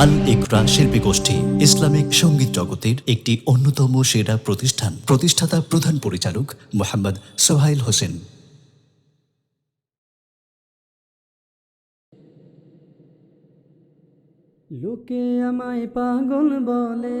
আল ইকরা শিল্পী গোষ্ঠী ইসলামিক সংগীত জগতের একটি অন্যতম সেরা প্রতিষ্ঠান। প্রতিষ্ঠাতা প্রধান পরিচালক মোহাম্মদ সোহাইল হোসেন। লোকে আমায় পাগল বলে।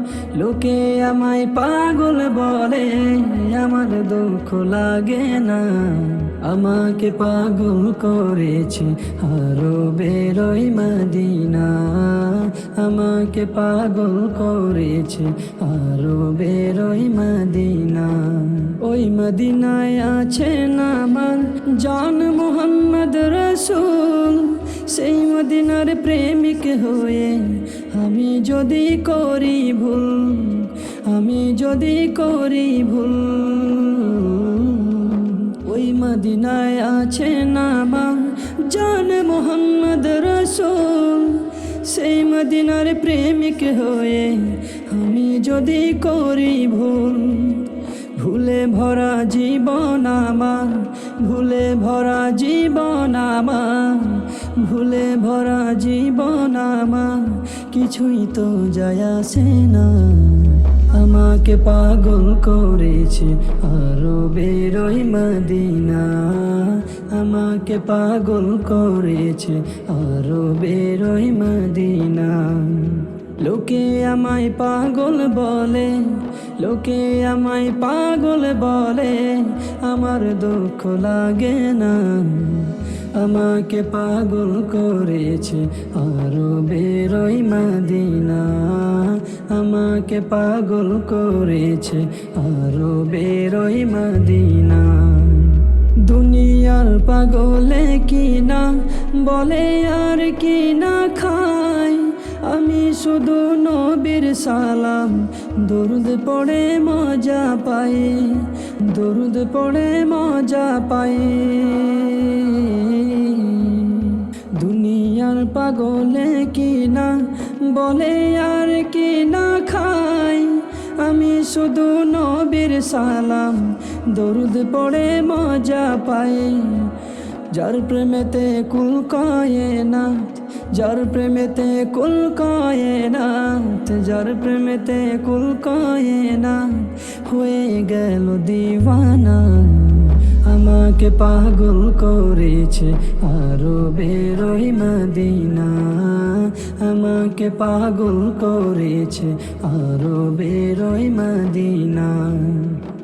লোকে আমায় পাগল বলে, আমার দুঃখ লাগে না। আমাকে পাগল করেছে আরও বেরোই মদিনা। আমাকে পাগল করেছে আরও বেরোই মদিনা। ওই মদিনায় আছে না আমার জান মোহাম্মদ রসুল। সেই মদিনার প্রেমিক হয়ে আমি যদি করি ভুল, আমি যদি করি ভুল। ওই মদিনায় আছে নামা জান মোহাম্মদ রসুল। সেই মদিনার প্রেমিক হয়ে আমি যদি করি ভুল ভুলে ভরা জীবন আমার, ভুলে ভরা জীবন আমার, ভুলে ভরা জীবন আমার, কিছুই তো যায় আসে না। আমাকে পাগল করেছে আরও বেরোই মদিনা। আমাকে পাগল করেছে আরও বেরোই মদিনা। লোকে আমায় পাগল বলে, লোকে আমায় পাগল বলে, আমার দুঃখ লাগে না। আমাকে পাগল করেছে আরও বেরোই মাদিনা। আমাকে পাগল করেছে আরও বেরোই মাদিনা। দুনিয়ার পাগলে কি না বলে আর কি না খাই আমি শুধু নবীর সালাম। দরুদ পড়ে মজা পাই, দরুদ পড়ে মজা পাই। দুনিয়ার পাগলে কি না, বলে আর কি না খাই। আমি শুধু নবীর সালাম, দরুদ পড়ে মজা পাই। যার প্রেমেতে কুল কয়ে না যার প্রেমেতে কুল কয়ে না যার প্রেমেতে কুল কয়ে না, হয়ে গেল দিওয়ানা। আমাকে পাগল করেছে আরও বেরোই মদিনা। আমাকে পাগল করেছে আরও বেরোই মদিনা।